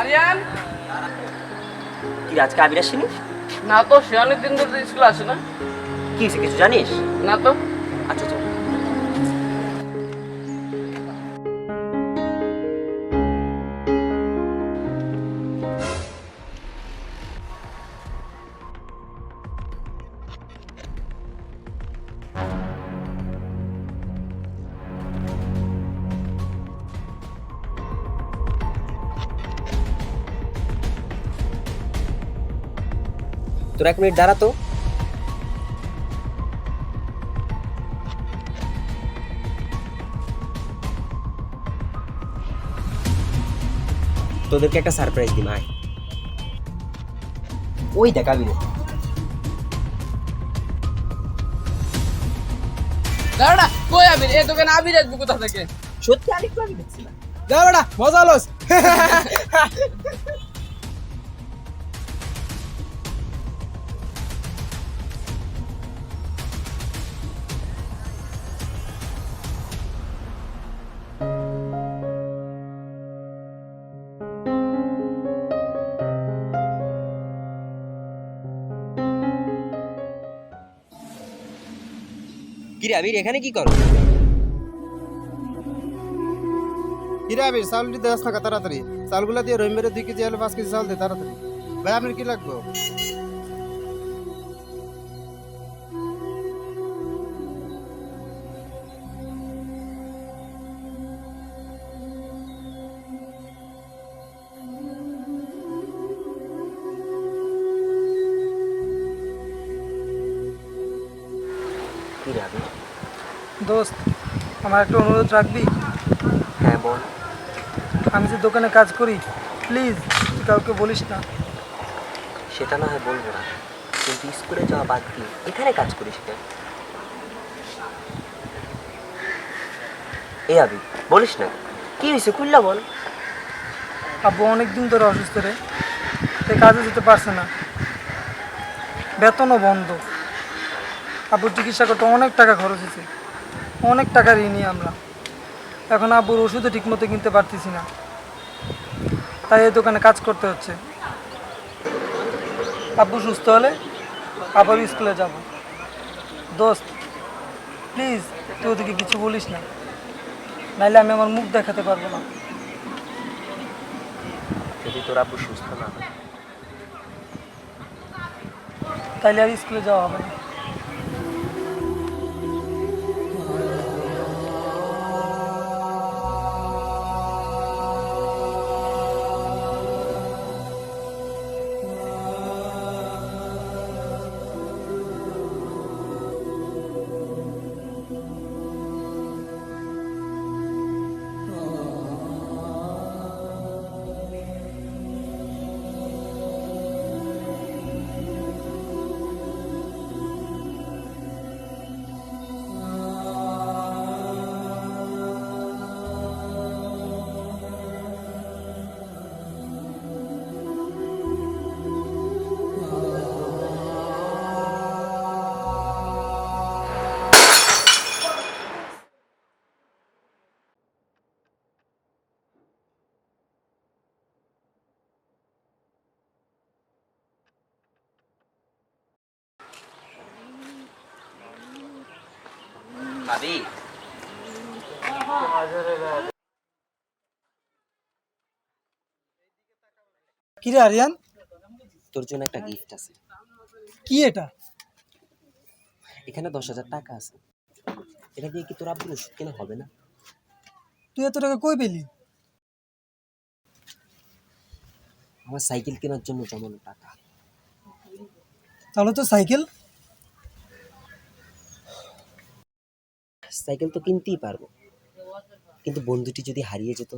আরিয়ান? কি আজকে আবির আসিনি? না তো সে অনেকদিন ধরে স্কুল আসে না। কি কিছু জানিস? না তো। তোর এক মিনিট দাঁড়া তো। তোদেরকে একটা সারপ্রাইজ দিম আয় ওই দেখ আবির। দাঁড়া কই আবির? এই দোকানে আবির আসবে কোথা থেকে? সত্যি আরেকটু আমি দেখছিলাম। বেটা মজা লস। কি রে আবির, এখানে কি করো? কিরে আবির চাউল দিতে যাস না তাড়াতাড়ি। চাউলগুলা দিয়ে রহিমের দুই কেজি আলু, পাঁচ কেজি চাউল দে, তাড়াতাড়ি। ভাই আপনার কি লাগবে? আবির দোস্ত আমার একটা অনুরোধ রাখবি? হ্যাঁ বল। আমি যে দোকানে কাজ করি প্লিজ তুই কাউকে বলিস না। সেটা না হয় বলব না। কিন্তু স্কুলে যাওয়া বাদ দিয়ে এখানে কাজ করিস কেন? এ আবি বলিস না? কি হয়েছে খুললা বল। আব্বু অনেকদিন ধরে অসুস্থ রে তাই কাজে যেতে পারছে না। বেতনও বন্ধ। আব্বুর চিকিৎসা করতে অনেক টাকা খরচ হয়েছে। অনেক টাকা ঋণই আমরা। এখন আব্বুর ওষুধও ঠিকমতো কিনতে পারতেছি না। তাই এই দোকানে কাজ করতে হচ্ছে। আব্বু সুস্থ হলে আবার স্কুলে যাব। দোস্ত প্লিজ তুই ওদিকে কিছু বলিস না। নাইলে আমি আমার মুখ দেখাতে পারব না। যদি তোর আব্বু সুস্থ না তাইলে আর স্কুলে যাওয়া হবে না। ভাবি কি রে আরিয়ান? তোর জন্য একটা গিফট আছে। কি এটা? এখানে দশ হাজার টাকা আছে। এটা দিয়ে কি তোর আব্বুর ওষুধ কেনা হবে না? তুই এত টাকা কই পেলি? আমার সাইকেল কেনার জন্য জমানো টাকা। তাহলে তো সাইকেল। সাইকেল তো কিনতেই পারব। কিন্তু বন্ধুটি যদি হারিয়ে যেত